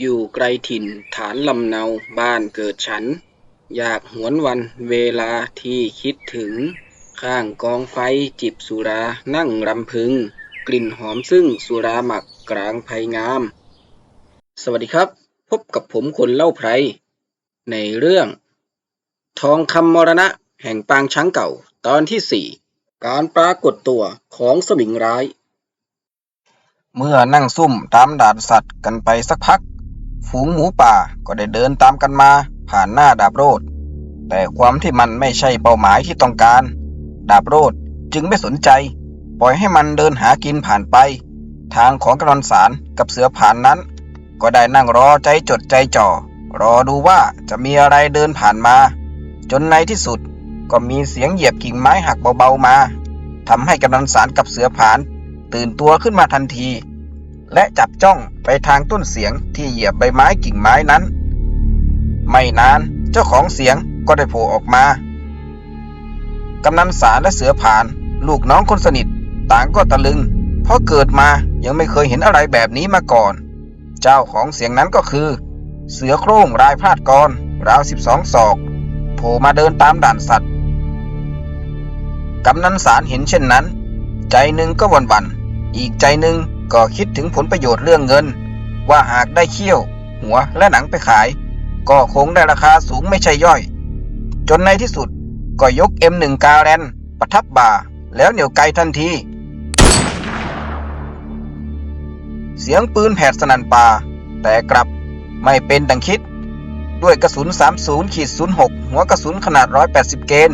อยู่ไกลถิ่นฐานลำเนาบ้านเกิดฉัน อยากหวนวันเวลาที่คิดถึง ข้างกองไฟจิบสุรานั่งรำพึง กลิ่นหอมซึ่งสุราหมักกลางไพงาม สวัสดีครับ พบกับผมคนเล่าไพรในเรื่อง ทองคำมรณะแห่งปางช้างเก่าตอนที่สี่การปรากฏตัวของสมิงร้าย เมื่อนั่งซุ่มตามด่านสัตว์กันไปสักพัก ฝูงหมูป่าก็ได้เดินตามกันมาผ่านหน้าดาบโรดแต่ความที่มันไม่ใช่เป้าหมายที่ต้องการ ดาบโรดจึงไม่สนใจ ปล่อยให้มันเดินหากินผ่านไป ทางของกำนันสารกับเสือผ่านนั้น ก็ได้นั่งรอใจจดใจจ่อ รอดูว่าจะมีอะไรเดินผ่านมา จนในที่สุดก็มีเสียงเหยียบกิ่งไม้หักเบาๆมาทำให้กำนันสารกับเสือผาน ตื่นตัวขึ้นมาทันที และจับจ้องไปทางต้นเสียงที่เหยียบใบไม้กิ่งไม้นั้น ไม่นานเจ้าของเสียงก็ได้โผล่ออกมากำนันสารและเสือผาน ลูกน้องคนสนิท ต่างก็ตะลึง เพราะเกิดมายังไม่เคยเห็นอะไรแบบนี้มาก่อน เจ้าของเสียงนั้นก็คือ เสือโคร่งรายพลาดกรราวสิบสองศอกโผล่มาเดินตามด่านสัตว์กำนันสารเห็นเช่นนั้น ใจหนึ่งก็วันวันอีกใจหนึ่ง ก็คิดถึงผลประโยชน์เรื่องเงิน ว่าหากได้เขี้ยว หัวและหนังไปขาย ก็คงได้ราคาสูงไม่ใช่ย่อย จนในที่สุดก็ยก M1 กาแรนประทับบ่าแล้วเหนี่ยวไกลทันที เสียงปืนแผดสนั่นป่า แต่กลับไม่เป็นดังคิด ด้วยกระสุน 30ขีด06 หัวกระสุนขนาด 180 เกน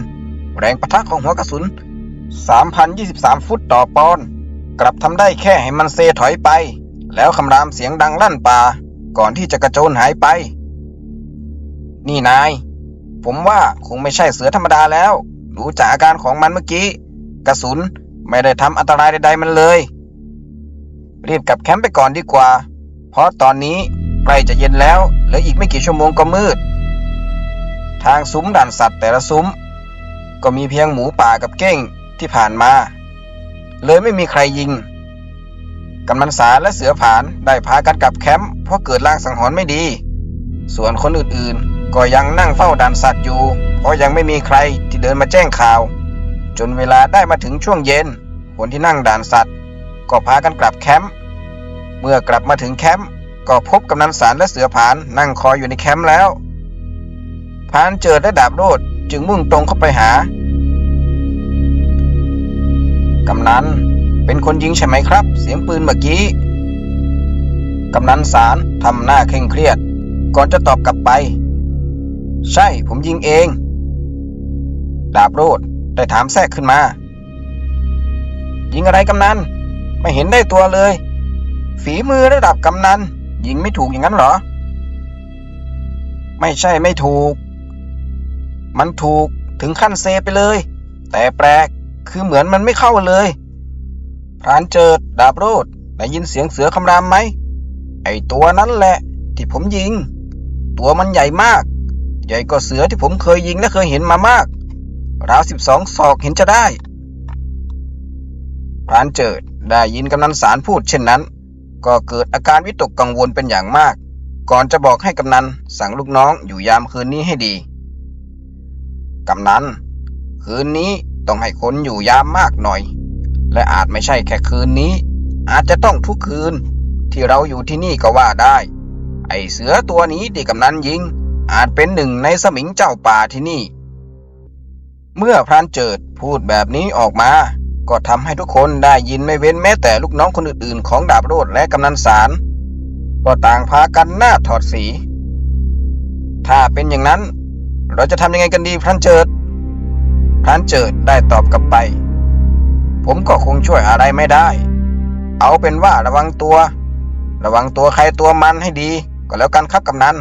แรงปะทะของหัวกระสุน 3,023 ฟุตต่อปอนด์ กลับทำได้แค่ให้มันเซถอยไป แล้วคำรามเสียงดังลั่นป่า ก่อนที่จะกระโจนหายไป นี่นาย ผมว่าคงไม่ใช่เสือธรรมดาแล้ว ดูจากอาการของมันเมื่อกี้ กระสุนไม่ได้ทำอันตรายใดๆมันเลย รีบกลับแคมป์ไปก่อนดีกว่า เพราะตอนนี้ใกล้จะเย็นแล้วเหลืออีกไม่กี่ชั่วโมงก็มืด ทางซุ้มด่านสัตว์แต่ละซุ้ม ก็มีเพียงหมูป่ากับเก้งที่ผ่านมา เลยไม่มีใครยิงกำนันสารและเสือผานได้พากันกลับแคมป์เพราะเกิดลางสังหรณ์ไม่ดี ส่วนคนอื่นๆ ก็ยังนั่งเฝ้าด่านสัตว์อยู่ เพราะยังไม่มีใครที่เดินมาแจ้งข่าว จนเวลาได้มาถึงช่วงเย็น คนที่นั่งด่านสัตว์ ก็พากันกลับแคมป์เมื่อกลับมาถึงแคมป์ก็พบกำนันสารและเสือผานนั่งคอยอยู่ในแคมป์แล้วพานเจิดและดาบโรดจึงมุ่งตรงเข้าไปหา กำนัน เป็นคนยิงใช่ไหมครับ เสียงปืนเมื่อกี้ กำนันสารทำหน้าเคร่งเครียด ก่อนจะตอบกลับไป ใช่ผมยิงเอง ดาบโรดได้ถามแทรกขึ้นมา ยิงอะไรกำนัน ไม่เห็นได้ตัวเลย ฝีมือระดับกำนัน ยิงไม่ถูกอย่างนั้นเหรอ ไม่ใช่ไม่ถูก มันถูกถึงขั้นเซไปเลย แต่แปลก คือเหมือนมันไม่เข้าเลยพรานเจิดดาบโรดได้ยินเสียงเสือคำรามไหม ไอตัวนั้นแหละ ที่ผมยิง ตัวมันใหญ่มาก ใหญ่กว่าเสือที่ผมเคยยิงและเคยเห็นมามาก ราวสิบสองศอกเห็นจะได้พรานเจิดได้ยินกำนันสารพูดเช่นนั้น ก็เกิดอาการวิตกกังวลเป็นอย่างมาก ก่อนจะบอกให้กำนันสั่งลูกน้องอยู่ยามคืนนี้ให้ดี กำนัน คืนนี้ ต้องให้คนอยู่ยามมากหน่อย และอาจไม่ใช่แค่คืนนี้ อาจจะต้องทุกคืน ที่เราอยู่ที่นี่ก็ว่าได้ ไอเสือตัวนี้ที่กำนันยิง อาจเป็นหนึ่งในสมิงเจ้าป่าที่นี่ เมื่อพรานเจิดพูดแบบนี้ออกมา ก็ทำให้ทุกคนได้ยินไม่เว้นแม้แต่ลูกน้องคนอื่นๆ ของดาบโรดและกำนันสาร ก็ต่างพากันหน้าถอดสี ถ้าเป็นอย่างนั้น เราจะทำยังไงกันดีพรานเจิด พรานเจิดได้ตอบกลับไป ผมก็คงช่วยอะไรไม่ได้ เอาเป็นว่าระวังตัว ระวังตัวใครตัวมันให้ดี ก็แล้วกันครับกำนัน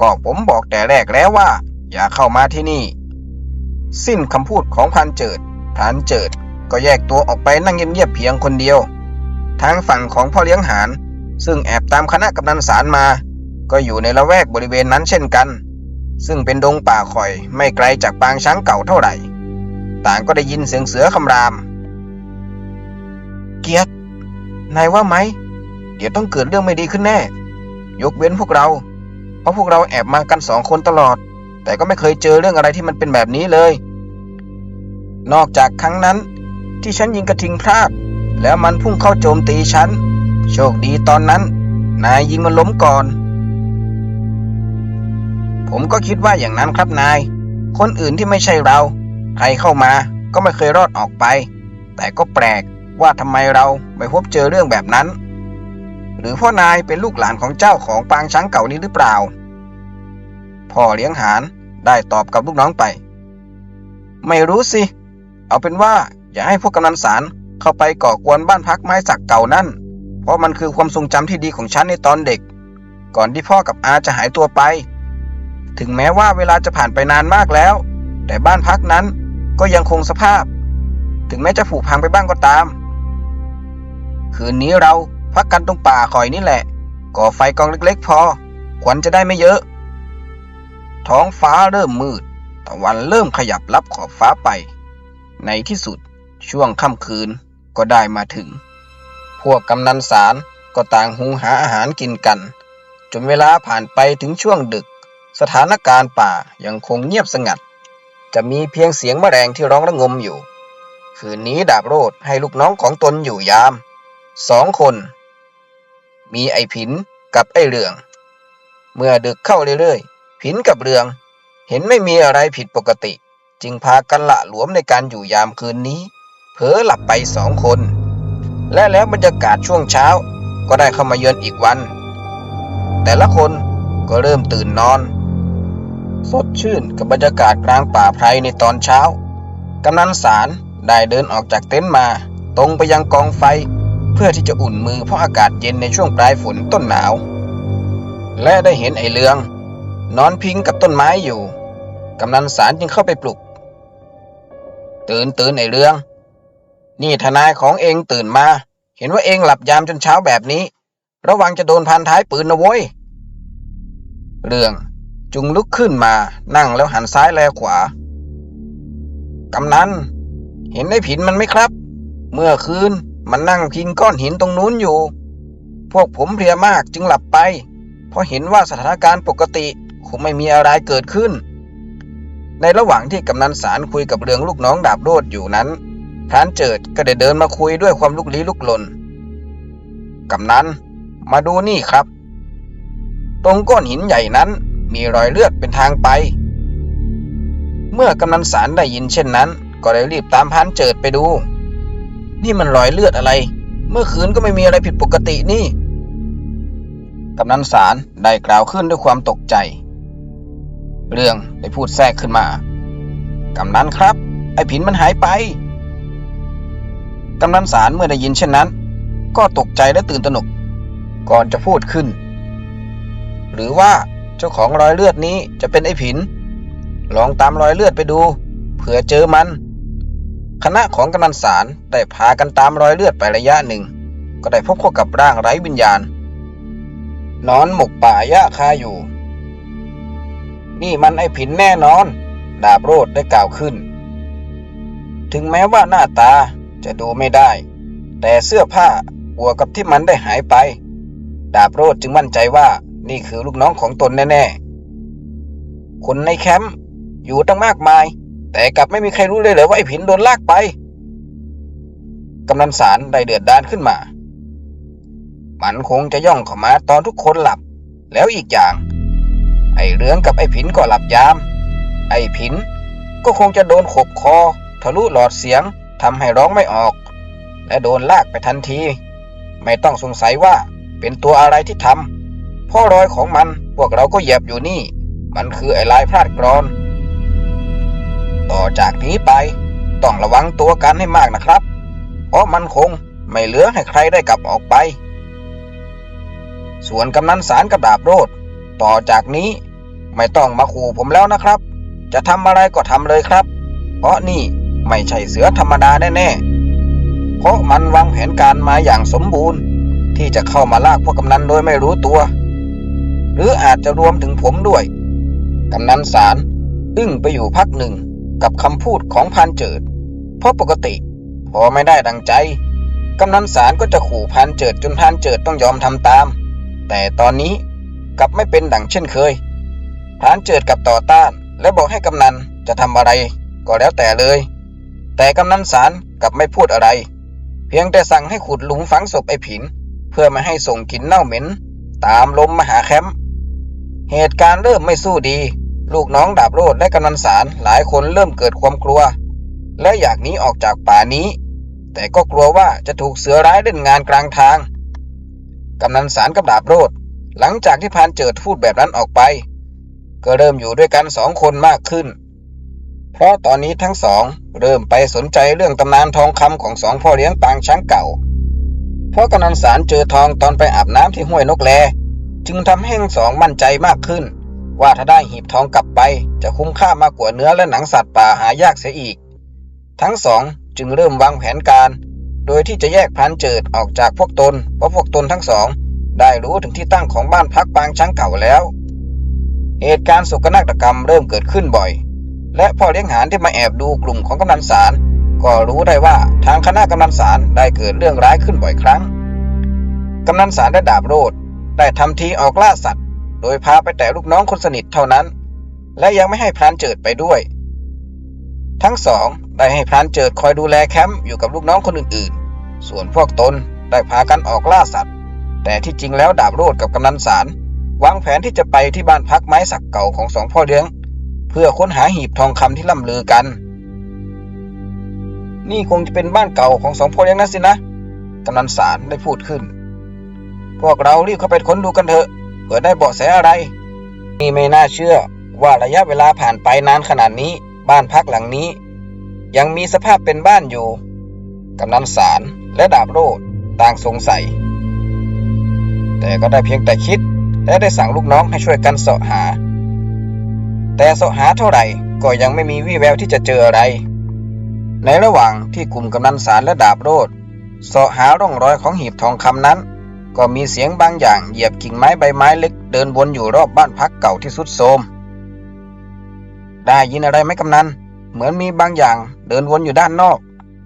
ก็ผมบอกแต่แรกแล้วว่า อย่าเข้ามาที่นี่ สิ้นคำพูดของพรานเจิดพรานเจิดก็แยกตัวออกไปนั่งเงียบๆเพียงคนเดียว ทางฝั่งของพ่อเลี้ยงหานซึ่งแอบตามคณะกำนันสารมา ก็อยู่ในละแวกบริเวณนั้นเช่นกัน ซึ่งเป็นดงป่าคอยไม่ไกลจากปางช้างเก่าเท่าไหร่ ต่างก็ได้ยินเสียงเสือคำราม เกียรตินายว่าไหม เดี๋ยวต้องเกิดเรื่องไม่ดีขึ้นแน่ ยกเว้นพวกเรา เพราะพวกเราแอบมากันสองคนตลอด แต่ก็ไม่เคยเจอเรื่องอะไรที่มันเป็นแบบนี้เลย นอกจากครั้งนั้นที่ฉันยิงกระทิงพลาด แล้วมันพุ่งเข้าโจมตีฉัน โชคดีตอนนั้น นายยิงมันล้มก่อน ผมก็คิดว่าอย่างนั้นครับนาย คนอื่นที่ไม่ใช่เรา ใครเข้ามาก็ไม่เคยรอดออกไป แต่ก็แปลกว่าทำไมเราไม่พบเจอเรื่องแบบนั้น หรือพ่อนายเป็นลูกหลานของเจ้าของปางช้างเก่านี้หรือเปล่า พ่อเลี้ยงหานได้ตอบกับลูกน้องไป ไม่รู้สิ เอาเป็นว่าอย่าให้พวกกำนันสารเข้าไปก่อกวนบ้านพักไม้สักเก่านั่น เพราะมันคือความทรงจำที่ดีของฉันในตอนเด็ก ก่อนที่พ่อกับอาจะหายตัวไป ถึงแม้ว่าเวลาจะผ่านไปนานมากแล้ว แต่บ้านพักนั้นก็ยังคงสภาพ ถึงแม้จะผุพังไปบ้างก็ตาม คืนนี้เราพักกันตรงป่าคอยนี่แหละ ก่อไฟกองเล็กๆ พอควันจะได้ไม่เยอะ ท้องฟ้าเริ่มมืด ตะวันเริ่มขยับลับขอบฟ้าไป ในที่สุดช่วงค่ำคืนก็ได้มาถึง พวกกำนันสารก็ต่างหุงหาอาหารกินกัน จนเวลาผ่านไปถึงช่วงดึก สถานการณ์ป่ายังคงเงียบสงัด จะมีเพียงเสียงแมลงที่ร้องระงมอยู่ คืนนี้ดาบโรดให้ลูกน้องของตนอยู่ยาม สองคน มีไอ้ผินกับไอ้เรือง เมื่อดึกเข้าเรื่อยๆ ผินกับเรือง เห็นไม่มีอะไรผิดปกติ จึงพากันละหลวมในการอยู่ยามคืนนี้ เผลอหลับไปสองคน และแล้วบรรยากาศช่วงเช้าก็ได้เข้ามาเยือนอีกวัน แต่ละคนก็เริ่มตื่นนอน สดชื่นกับบรรยากาศกลางป่าไพรในตอนเช้า กำนันสารได้เดินออกจากเต็นท์มา ตรงไปยังกองไฟ เพื่อที่จะอุ่นมือเพราะอากาศเย็นในช่วงปลายฝนต้นหนาว และได้เห็นไอ้เลือง นอนพิงกับต้นไม้อยู่ กำนันสารจึงเข้าไปปลุก ตื่นตื่นไอ้เรือง นี่ทนายของเองตื่นมา เห็นว่าเองหลับยามจนเช้าแบบนี้ ระวังจะโดนพันท้ายปืนนะโว้ยเรื่อง จุงลุกขึ้นมานั่งแล้วหันซ้ายแลขวา กำนัน เห็นไอ้ผินมันไหมครับ เมื่อคืนมันนั่งพิงก้อนหินตรงนู้นอยู่ พวกผมเพลียมากจึงหลับไป เพราะเห็นว่าสถานการณ์ปกติคงไม่มีอะไรเกิดขึ้น ในระหว่างที่กำนันสารคุยกับเรืองลูกน้องดาบโรดอยู่นั้นพรานเจิดก็ได้เดินมาคุยด้วยความลุกลี้ลุกลนกำนัน มาดูนี่ครับ ตรงก้อนหินใหญ่นั้น มีรอยเลือดเป็นทางไป เมื่อกำนันสารได้ยินเช่นนั้น ก็เลยรีบตามพรานเจิดไปดู นี่มันรอยเลือดอะไร เมื่อคืนก็ไม่มีอะไรผิดปกตินี่กำนันสารได้กล่าวขึ้นด้วยความตกใจ เรื่องได้พูดแทรกขึ้นมากำนันครับ ไอ้ผินมันหายไปกำนันสารเมื่อได้ยินเช่นนั้น ก็ตกใจและตื่นตระหนก ก่อนจะพูดขึ้น หรือว่า เจ้าของรอยเลือดนี้จะเป็นไอ้ผิน ลองตามรอยเลือดไปดู เผื่อเจอมัน คณะของกำนันสารได้พากันตามรอยเลือดไประยะหนึ่ง ก็ได้พบเข้ากับร่างไร้วิญญาณ นอนหมกป่าหญ้าคาอยู่ นี่มันไอ้ผินแน่นอน ดาบโรดได้กล่าวขึ้น ถึงแม้ว่าหน้าตาจะดูไม่ได้ แต่เสื้อผ้าบวกกับที่มันได้หายไป ดาบโรดจึงมั่นใจว่า นี่คือลูกน้องของตนแน่ๆ คนในแคมป์อยู่ตั้งมากมาย แต่กลับไม่มีใครรู้เลยเหรอว่าไอ้ผินโดนลากไป กำนันสารได้เดือดดานขึ้นมา มันคงจะย่องเข้ามาตอนทุกคนหลับ แล้วอีกอย่าง ไอ้เรืองกับไอ้ผินก็หลับยาม ไอ้ผินก็คงจะโดนขบคอ ทะลุหลอดเสียงทำให้ร้องไม่ออก และโดนลากไปทันที ไม่ต้องสงสัยว่าเป็นตัวอะไรที่ทำ เพ่อรอยของมันพวกเราก็เหยียบอยู่นี่ มันคือไอ้ลายพลาดกรอน ต่อจากนี้ไป ต้องระวังตัวกันให้มากนะครับ เพราะมันคงไม่เหลือให้ใครได้กลับออกไป ส่วนกำนันสารกับดาบโรดต่อจากนี้ไม่ต้องมาขู่ผมแล้วนะครับ จะทำอะไรก็ทำเลยครับ เพราะนี่ไม่ใช่เสือธรรมดาแน่ๆ เพราะมันวางแผนการมาอย่างสมบูรณ์ ที่จะเข้ามาลากพวกกำนันโดยไม่รู้ตัว หรืออาจจะรวมถึงผมด้วย กำนันสารอึ้งไปอยู่พักหนึ่งกับคำพูดของพรานเจิด เพราะปกติ พอไม่ได้ดังใจ กำนันสารก็จะขู่พรานเจิดจนพรานเจิดต้องยอมทำตาม แต่ตอนนี้กลับไม่เป็นดังเช่นเคยพรานเจิดกับต่อต้าน และบอกให้กำนันจะทำอะไร ก็แล้วแต่เลย แต่กำนันสารกลับไม่พูดอะไร เพียงแต่สั่งให้ขุดหลุมฝังศพไอ้ผิน เพื่อไม่ให้ส่งกลิ่นเน่าเหม็น ตามลมมาหาแคมป์ เหตุการณ์เริ่มไม่สู้ดี ลูกน้องดาบโรดและกำนันสารหลายคนเริ่มเกิดความกลัว และอยากหนีออกจากป่านี้ แต่ก็กลัวว่าจะถูกเสือร้ายเล่นงานกลางทางกำนันสารกับดาบโรดหลังจากที่พานเจิดพูดแบบนั้นออกไป ก็เริ่มอยู่ด้วยกันสองคนมากขึ้น เพราะตอนนี้ทั้งสองเริ่มไปสนใจเรื่องตำนานทองคำของสองพ่อเลี้ยงปางช้างเก่า เพราะกำนันสารเจอทองตอนไปอาบน้ำที่ห้วยนกแล จึงทำให้ทั้งสองมั่นใจมากขึ้น ว่าถ้าได้หีบทองกลับไป จะคุ้มค่ามากกว่าเนื้อและหนังสัตว์ป่าหายากเสียอีก ทั้งสองจึงเริ่มวางแผนการ โดยที่จะแยกพรานเจิดออกจากพวกตนเพราะพวกตนทั้งสอง ได้รู้ถึงที่ตั้งของบ้านพักปางช้างเก่าแล้ว เหตุการณ์โศกนาฏกรรมเริ่มเกิดขึ้นบ่อย และพ่อเลี้ยงหานที่มาแอบดูกลุ่มของกำนันสารก็รู้ได้ว่าทางคณะกำนันสารได้เกิดเรื่องร้ายขึ้นบ่อยครั้ง กำนันสารและดาบโรด ได้ทำทีออกล่าสัตว์ โดยพาไปแต่ลูกน้องคนสนิทเท่านั้น และยังไม่ให้พรานเจิดไปด้วย ทั้งสองได้ให้พรานเจิดคอยดูแลแคมป์อยู่กับลูกน้องคนอื่นๆ ส่วนพวกตนได้พากันออกล่าสัตว์ แต่ที่จริงแล้วดาบโรดกับกำนันสารวางแผนที่จะไปที่บ้านพักไม้สักเก่าของสองพ่อเลี้ยง เพื่อค้นหาหีบทองคำที่ล่ำลือกัน นี่คงจะเป็นบ้านเก่าของสองพ่อเลี้ยงนั่นสินะกำนันสารได้พูดขึ้น พวกเรารีบเข้าไปค้นดูกันเถอะเผื่อได้เบาะแสอะไร นี่ไม่น่าเชื่อว่าระยะเวลาผ่านไปนานขนาดนี้ บ้านพักหลังนี้ ยังมีสภาพเป็นบ้านอยู่กำนันสารและดาบโรดต่างสงสัย แต่ก็ได้เพียงแต่คิด และได้สั่งลูกน้องให้ช่วยกันเสาะหา แต่เสาะหาเท่าไหร่ก็ยังไม่มีวี่แววที่จะเจออะไร ในระหว่างที่กลุ่มกำนันสารและดาบโรดเสาะหาร่องรอยของหีบทองคำนั้น ก็มีเสียงบางอย่างเหยียบกิ่งไม้ใบไม้เล็กเดินวนอยู่รอบบ้านพักเก่าที่สุดโทมได้ยินอะไรไหมกำนัน เหมือนมีบางอย่างเดินวนอยู่ด้านนอก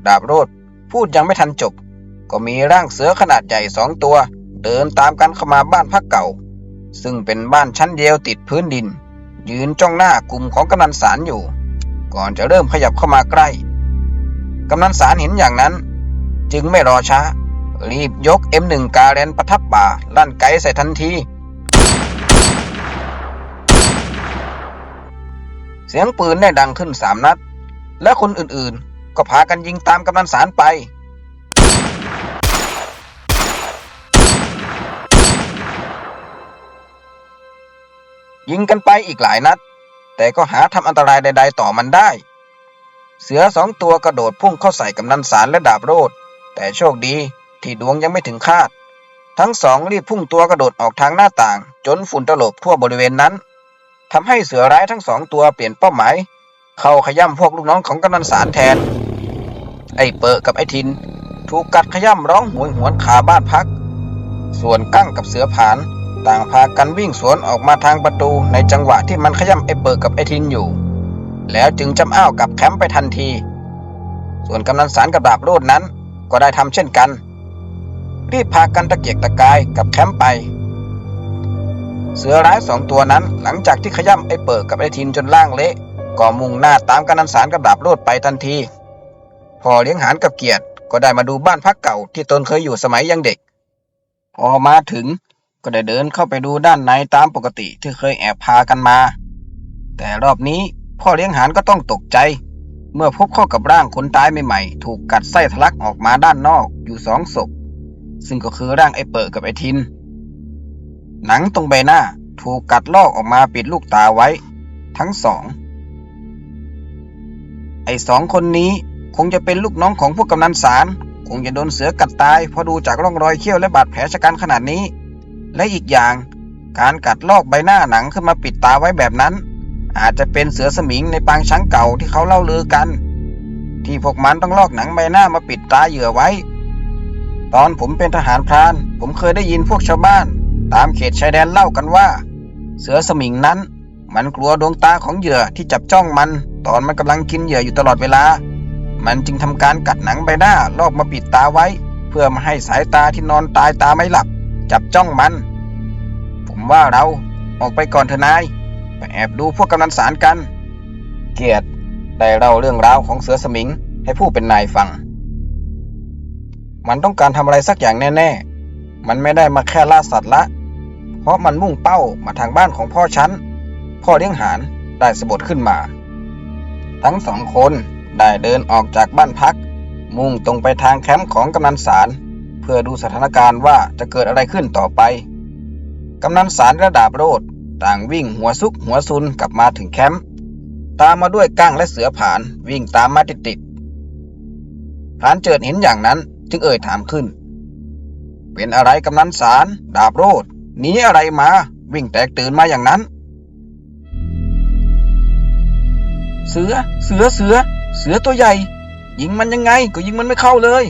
ดาบโรดพูดยังไม่ทันจบ ก็มีร่างเสือขนาดใหญ่สองตัว เดินตามกันเข้ามาบ้านพักเก่า ซึ่งเป็นบ้านชั้นเดียวติดพื้นดิน ยืนจ้องหน้ากลุ่มของกำนันสารอยู่ ก่อนจะเริ่มขยับเข้ามาใกล้ กำนันสารเห็นอย่างนั้น จึงไม่รอช้า รีบยก M1 กาเรนประทับบ่าลั่นไกใส่ทันที เสียงปืนได้ดังขึ้นสามนัด และคนอื่นๆ ก็พากันยิงตามกำนันสารไป ยิงกันไปอีกหลายนัด แต่ก็หาทำอันตรายใด ๆ ต่อมันได้ เสือสองตัวกระโดดพุ่งเข้าใส่กำนันสารและดาบโรดแต่โชคดี ที่ดวงยังไม่ถึงคาด ทั้งสองรีบพุ่งตัวกระโดดออกทางหน้าต่าง จนฝุ่นตลบทั่วบริเวณนั้นทำให้เสือร้ายทั้งสองตัวเปลี่ยนเป้าหมาย เข้าขย่ำพวกลูกน้องของกำนันสารแทน ไอ้เปอะกับไอ้ทิน ถูกกัดขย่ำร้องหวยหวนขาบ้านพัก ส่วนกั้งกับเสือผาน ต่างพากันวิ่งสวนออกมาทางประตูในจังหวะที่มันขย่ำไอ้เปอะกับไอ้ทินอยู่ แล้วจึงจำอ้าวกลับแคมป์ไปทันที ส่วนกำนันสารกับดาบโรดนั้นก็ได้ทำเช่นกัน รีบพากันตะเกียกตะกายกับแคมป์ไป เสือร้ายสองตัวนั้นหลังจากที่ขย่ำไอ้เปิดกับไอ้ทินจนล่างเละก็มุ่งหน้าตามกำนันสารกับดาบโรดไปทันที พอเลี้ยงหานกับเกียรติก็ได้มาดูบ้านพักเก่าที่ตนเคยอยู่สมัยยังเด็ก พอมาถึงก็ได้เดินเข้าไปดูด้านในตามปกติที่เคยแอบพากันมา แต่รอบนี้พ่อเลี้ยงหานก็ต้องตกใจ เมื่อพบเข้ากับร่างคนตายใหม่ๆ ถูกกัดไส้ทะลักออกมาด้านนอกอยู่สองศพ ซึ่งก็คือร่างไอ้เปิดกับไอ้ทิน หนังตรงใบหน้าถูกกัดลอกออกมาปิดลูกตาไว้ ทั้งสอง ไอ้สองคนนี้คงจะเป็นลูกน้องของพวกกำนันสาร คงจะโดนเสือกัดตายเพราะดูจากร่องรอยเขี้ยวและบาดแผลชะกันขนาดนี้ และอีกอย่างการกัดลอกใบหน้าหนังขึ้นมาปิดตาไว้แบบนั้น อาจจะเป็นเสือสมิงในปางช้างเก่าที่เขาเล่าลือกัน ที่พวกมันต้องลอกหนังใบหน้ามาปิดตาเหยื่อไว้ ตอนผมเป็นทหารพราน ผมเคยได้ยินพวกชาวบ้าน ตามเขตชายแดนเล่ากันว่า เสือสมิงนั้น มันกลัวดวงตาของเหยื่อที่จับจ้องมัน ตอนมันกำลังกินเหยื่ออยู่ตลอดเวลา มันจึงทำการกัดหนังใบหน้าลอกมาปิดตาไว้ เพื่อไมาให้สายตาที่นอนตายตาไม่หลับ จับจ้องมัน ผมว่าเราออกไปก่อนเถอะนายไปแอบดูพวกกำนันสารกัน เกียรติได้เล่าเรื่องราวของเสือสมิงให้ผู้เป็นนายฟัง มันต้องการทำอะไรสักอย่างแน่ๆ มันไม่ได้มาแค่ล่าสัตว์ละ เพราะมันมุ่งเป้ามาทางบ้านของพ่อฉัน พ่อเลี้ยงหานได้สะบดขึ้นมา ทั้งสองคนได้เดินออกจากบ้านพัก มุ่งตรงไปทางแคมป์ของกำนันสาร เพื่อดูสถานการณ์ว่าจะเกิดอะไรขึ้นต่อไป กำนันสารและดาบโรดต่างวิ่งหัวซุกหัวซุนกลับมาถึงแคมป์ ตามมาด้วยก้างและเสือผานวิ่งตามมาติดๆพรานเจิดเห็นอย่างนั้น จึงเอ่ยถามขึ้น เป็นอะไรกำนันสาร ดาบโรดหนีอะไรมา วิ่งแตกตื่นมาอย่างนั้น เสือ เสือ เสือ เสือตัวใหญ่ ยิงมันยังไง ก็ยิงมันไม่เข้าเลย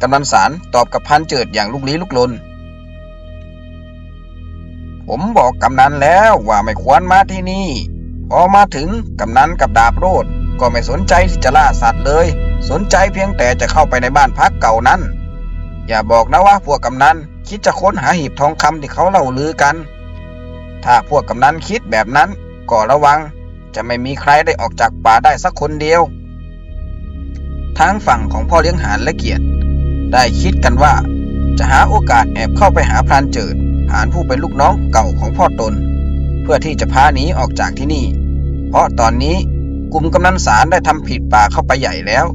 กำนันสารตอบกับพันเจิดอย่างลุกลี้ลุกลน ผมบอกกำนันแล้วว่าไม่ควรมาที่นี่ พอมาถึงกำนันกับดาบโรด ก็ไม่สนใจที่จะล่าสัตว์เลย สนใจเพียงแต่จะเข้าไปในบ้านพักเก่านั้น อย่าบอกนะว่าพวกกำนันคิดจะค้นหาหีบทองคำที่เขาเล่าลือกัน ถ้าพวกกำนันคิดแบบนั้นก็ระวัง จะไม่มีใครได้ออกจากป่าได้สักคนเดียวทางฝั่งของพ่อเลี้ยงหานและเกียรติ ได้คิดกันว่า จะหาโอกาสแอบเข้าไปหาพรานเจิดหานผู้เป็นลูกน้องเก่าของพ่อตน เพื่อที่จะพาหนีออกจากที่นี่ เพราะตอนนี้ กลุ่มกำนันสารได้ทำผิดป่าเข้าไปใหญ่แล้ว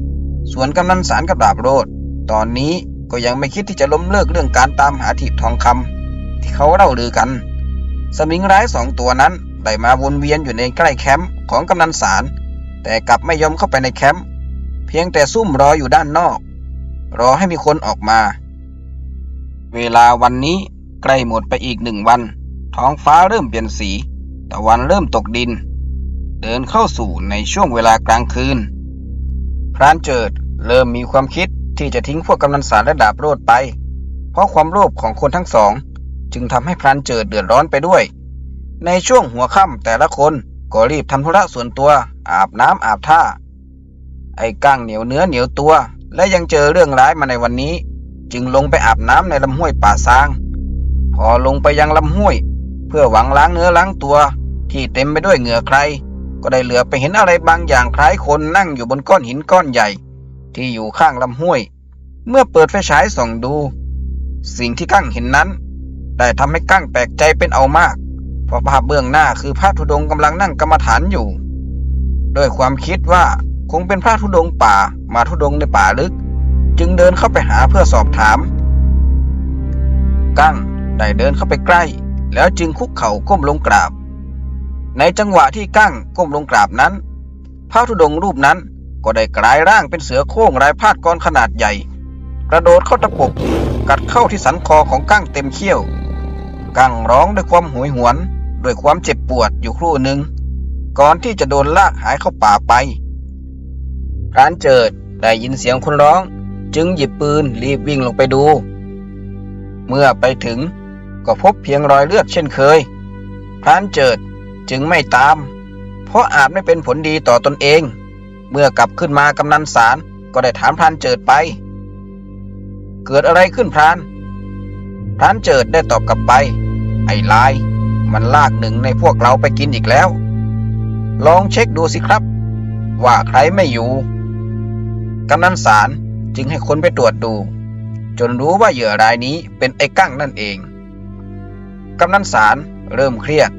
ส่วนกำนันสารกับดาบโรดตอนนี้ก็ยังไม่คิดที่จะล้มเลิกเรื่องการตามหาถีบทองคำที่เขาเล่าลือกัน สมิงร้ายสองตัวนั้นได้มาวนเวียนอยู่ในใกล้แคมป์ของกำนันสาร แต่กลับไม่ยอมเข้าไปในแคมป์เพียงแต่ซุ่มรออยู่ด้านนอก รอให้มีคนออกมา เวลาวันนี้ใกล้หมดไปอีกหนึ่งวัน ท้องฟ้าเริ่มเปลี่ยนสีตะวันเริ่มตกดิน เดินเข้าสู่ในช่วงเวลากลางคืน พรานเจิดเริ่มมีความคิดที่จะทิ้งพวกกำนันสารและดาบโรดไป เพราะความโลภของคนทั้งสอง จึงทำให้พรานเจิดเดือดร้อนไปด้วย ในช่วงหัวค่ำแต่ละคนก็รีบทำธุระส่วนตัว อาบน้ำอาบท่า ไอ้ก้างเหนียวเนื้อเหนียวตัว และยังเจอเรื่องร้ายมาในวันนี้ จึงลงไปอาบน้ำในลำห้วยป่าซาง พอลงไปยังลำห้วย เพื่อหวังล้างเนื้อล้างตัว ที่เต็มไปด้วยเหงื่อใคร ก็ได้เหลือไปเห็นอะไรบางอย่างคล้ายคนนั่งอยู่บนก้อนหินก้อนใหญ่ ที่อยู่ข้างลำห้วย เมื่อเปิดไฟฉายส่องดู สิ่งที่กั้งเห็นนั้น ได้ทำให้กั้งแปลกใจเป็นเอามาก เพราะภาพเบื้องหน้าคือพระธุดงกำลังนั่งกรรมฐานอยู่ ด้วยความคิดว่าคงเป็นพระธุดงป่ามาธุดงในป่าลึก จึงเดินเข้าไปหาเพื่อสอบถาม กั้งได้เดินเข้าไปใกล้ แล้วจึงคุกเข่าก้มลงกราบ ในจังหวะที่กั้งก้มลงกราบนั้น พระธุดงรูปนั้นก็ได้กลายร่างเป็นเสือโคร่งลายพาดกรขนาดใหญ่ กระโดดเข้าตะปบกัดเข้าที่สันคอของกั้งเต็มเขี้ยว กั้งร้องด้วยความหวยหวนด้วยความเจ็บปวดอยู่ครู่หนึ่ง ก่อนที่จะโดนลากหายเข้าป่าไปพรานเจิดได้ยินเสียงคนร้อง จึงหยิบปืนรีบวิ่งลงไปดู เมื่อไปถึงก็พบเพียงรอยเลือดเช่นเคยพรานเจิด จึงไม่ตาม เพราะอาจไม่เป็นผลดีต่อตนเอง เมื่อกลับขึ้นมากำนันสารก็ได้ถามพรานเจิดไป เกิดอะไรขึ้นพรานพรานเจิดได้ตอบกลับไป ไอ้ลาย มันลากหนึ่งในพวกเราไปกินอีกแล้ว ลองเช็คดูสิครับ ว่าใครไม่อยู่กำนันสารจึงให้คนไปตรวจดู จนรู้ว่าเหยื่อรายนี้เป็นไอ้กั้งนั่นเองกำนันสารเริ่มเครียด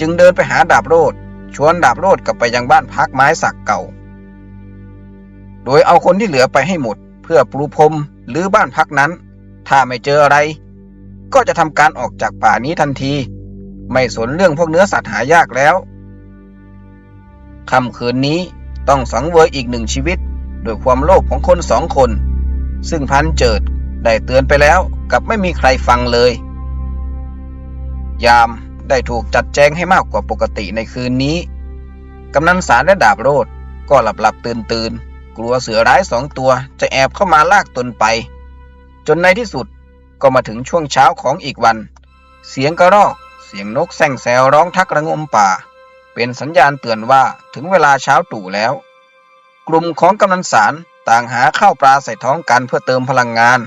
จึงเดินไปหาดาบโรดชวนดาบโรดกลับไปยังบ้านพักไม้สักเก่า โดยเอาคนที่เหลือไปให้หมด เพื่อปรูพรมหรือบ้านพักนั้น ถ้าไม่เจออะไร ก็จะทำการออกจากป่านี้ทันที ไม่สนเรื่องพวกเนื้อสัตว์หายากแล้วค่ำคืนนี้ต้องสังเวยอีกหนึ่งชีวิตโดยความโลภของคนสองคน ซึ่งพันเจิดได้เตือนไปแล้วกับไม่มีใครฟังเลย ยาม ได้ถูกจัดแจงให้มากกว่าปกติในคืนนี้ กำนันสารและดาบโรดก็หลับหลับตื่นตื่นกลัวเสือร้ายสองตัวจะแอบเข้ามาลากตนไป จนในที่สุดก็มาถึงช่วงเช้าของอีกวัน เสียงกระรอก เสียงนกแซงแซวร้องทักระงมป่า เป็นสัญญาณเตือนว่าถึงเวลาเช้าตรู่แล้ว กลุ่มของกำนันสารต่างหาข้าวปลาใส่ท้องกันเพื่อเติมพลังงาน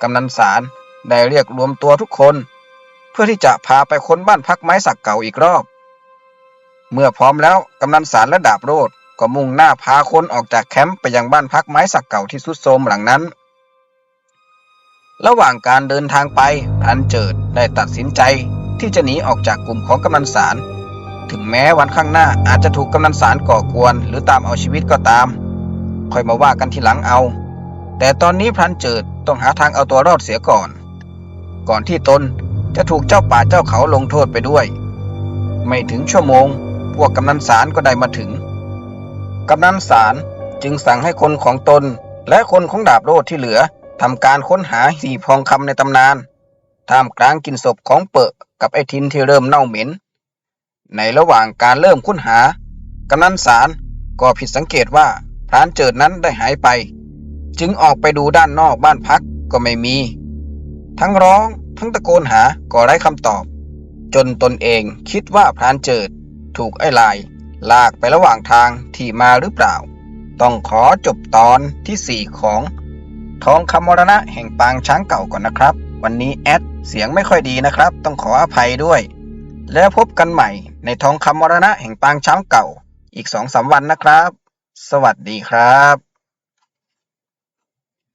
กำนันสารได้เรียกรวมตัวทุกคน เพื่อที่จะพาไปค้นบ้านพักไม้สักเก่าอีกรอบ เมื่อพร้อมแล้วกำนันสารและดาบโรดก็มุ่งหน้าพาคนออกจากแคมป์ไปยังบ้านพักไม้สักเก่าที่สุดโทมหลังนั้น ระหว่างการเดินทางไปพรานเจิดได้ตัดสินใจที่จะหนีออกจากกลุ่มของกำนันสาร ถึงแม้วันข้างหน้าอาจจะถูกกำนันสารก่อกวน หรือตามเอาชีวิตก็ตาม ค่อยมาว่ากันทีหลังเอา แต่ตอนนี้พรานเจิดต้องหาทางเอาตัวรอดเสียก่อน ก่อนที่ตน จะถูกเจ้าป่าเจ้าเขาลงโทษไปด้วย ไม่ถึงชั่วโมง พวกกำนันสารก็ได้มาถึง กำนันสารจึงสั่งให้คนของตนและคนของดาบโรดที่เหลือทำการค้นหาหีบทองคำในตำนานท่ามกลางกินศพของเปอะกับไอทินที่เริ่มเน่าเหม็น ในระหว่างการเริ่มค้นหากำนันสารก็ผิดสังเกตว่าพรานเจิดนั้นได้หายไป จึงออกไปดูด้านนอกบ้านพักก็ไม่มี ทั้งร้อง ทั้งตะโกนหาก็ไร้คำตอบ จนตนเองคิดว่าพรานเจิด ถูกไอ้ลาย ลากไประหว่างทางที่มาหรือเปล่า ต้องขอจบตอนที่ 4 ของทองคำมรณะแห่งปางช้างเก่าก่อนนะครับ วันนี้แอดเสียงไม่ค่อยดีนะครับ ต้องขออภัยด้วย แล้วพบกันใหม่ในทองคำมรณะแห่งปางช้างเก่า อีกสองสามวันนะครับ สวัสดีครับ